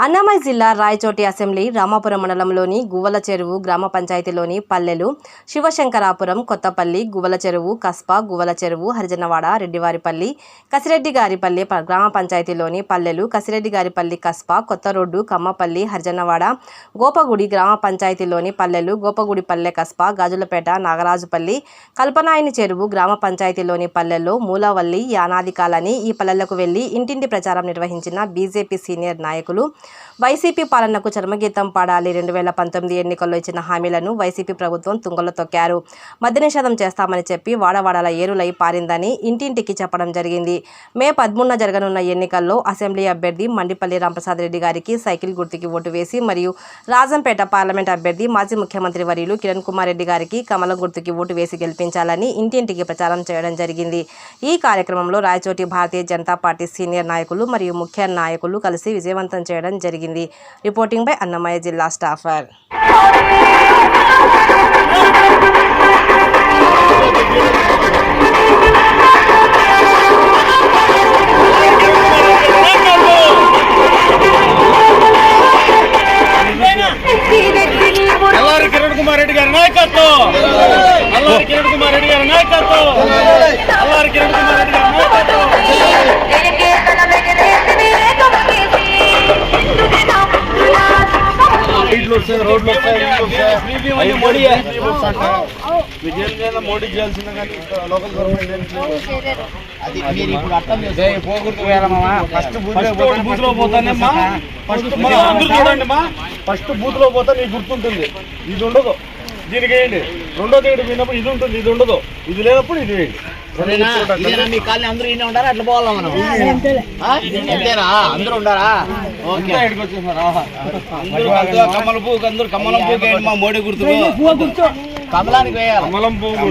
అన్నమయ్య జిల్లా రాయచోటి అసెంబ్లీ రామాపురం మండలంలోని గువ్వల చెరువు గ్రామ పంచాయతీలోని పల్లెలు శివశంకరాపురం కొత్తపల్లి గువ్వల చెరువు కస్ప గువ్వల చెరువు హరిజనవాడ రెడ్డివారిపల్లి కసిరెడ్డి గారిపల్లి గ్రామ పంచాయతీలోని పల్లెలు కసిరెడ్డి గారిపల్లి కస్ప కొత్త రోడ్డు కమ్మపల్లి హరిజనవాడ గోపగుడి గ్రామ పంచాయతీలోని పల్లెలు గోపగుడి పల్లె కస్ప గాజులపేట నాగరాజుపల్లి కల్పనాయని చెరువు గ్రామ పంచాయతీలోని పల్లెల్లో మూలవల్లి యానాది కాలని ఈ పల్లెలకు వెళ్ళి ఇంటింటి ప్రచారం నిర్వహించిన బీజేపీ సీనియర్ నాయకులు వైసీపీ పాలనకు చర్మగీతం పాడాలి. రెండు వేల పంతొమ్మిది ఎన్నికల్లో ఇచ్చిన హామీలను వైసీపీ ప్రభుత్వం తుంగలో తొక్కారు. మద్య నిషేధం చేస్తామని చెప్పి వాడవాడల ఏరులై పారిందని ఇంటింటికి చెప్పడం జరిగింది. మే పదమూడున జరగనున్న ఎన్నికల్లో అసెంబ్లీ అభ్యర్థి మండిపల్లి రామప్రసాద్ రెడ్డి గారికి సైకిల్ గుర్తుకి ఓటు వేసి మరియు రాజంపేట పార్లమెంట్ అభ్యర్థి మాజీ ముఖ్యమంత్రి వర్యులు కిరణ్ కుమార్ రెడ్డి గారికి కమలం గుర్తుకి ఓటు వేసి గెలిపించాలని ఇంటింటికి ప్రచారం చేయడం జరిగింది. ఈ కార్యక్రమంలో రాయచోటి భారతీయ జనతా పార్టీ సీనియర్ నాయకులు మరియు ముఖ్య నాయకులు కలిసి విజయవంతం చేయడం జరిగింది. రిపోర్టింగ్ బై అన్నమయ్య జిల్లా స్టాఫర్. కిరణ్ కుమార్ రెడ్డి గారి నాయకత్వం. అల్లారి కిరణ్ కుమార్ రెడ్డి గారి నాయకత్వం. అల్లారి కిరణ్ ఇట్లు వస్తాయి రోడ్లు వస్తాయి ఇట్లు వస్తాయి. అవి మోడీ విజయం మోడీ చేయాల్సిందే కానీ లోకల్ గవర్నమెంట్ ఫస్ట్ బూత్లో పోతానేమ్మా ఫస్ట్ మా అందరూ చూడండి మా. ఫస్ట్ బూత్లో పోతా నీకు గుర్తుంటుంది. ఇది ఉండదు. దీనికి వేయండి రెండోది ఏడు విన్నప్పుడు ఇది ఉంటుంది ఇది ఉండదు. ఇది లేనప్పుడు ఇది వేయండి మీ కాలనీ అందరూ ఈయన ఉండారా అట్లా పోవాలా మనం? అంతేనా? అందరూ ఉండారా ఓకే. అందరూ అందరూ కమల పువ్వుకి అందరూ కమలం పువ్వుకి వేయండి మా మోడీ గుర్తుకు కమలానికి వేయాలి? కమలం పువ్వు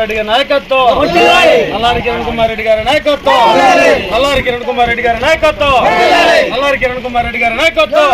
రెడ్డి గారి నాయకత్వం. అల్లారి కిరణ్ కుమార్ రెడ్డి గారి నాయకత్వం. అల్లారి కిరణ్ కుమార్ రెడ్డి గారి నాయకత్వం. అల్లారి కిరణ్ కుమార్ రెడ్డి గారి నాయకత్వం.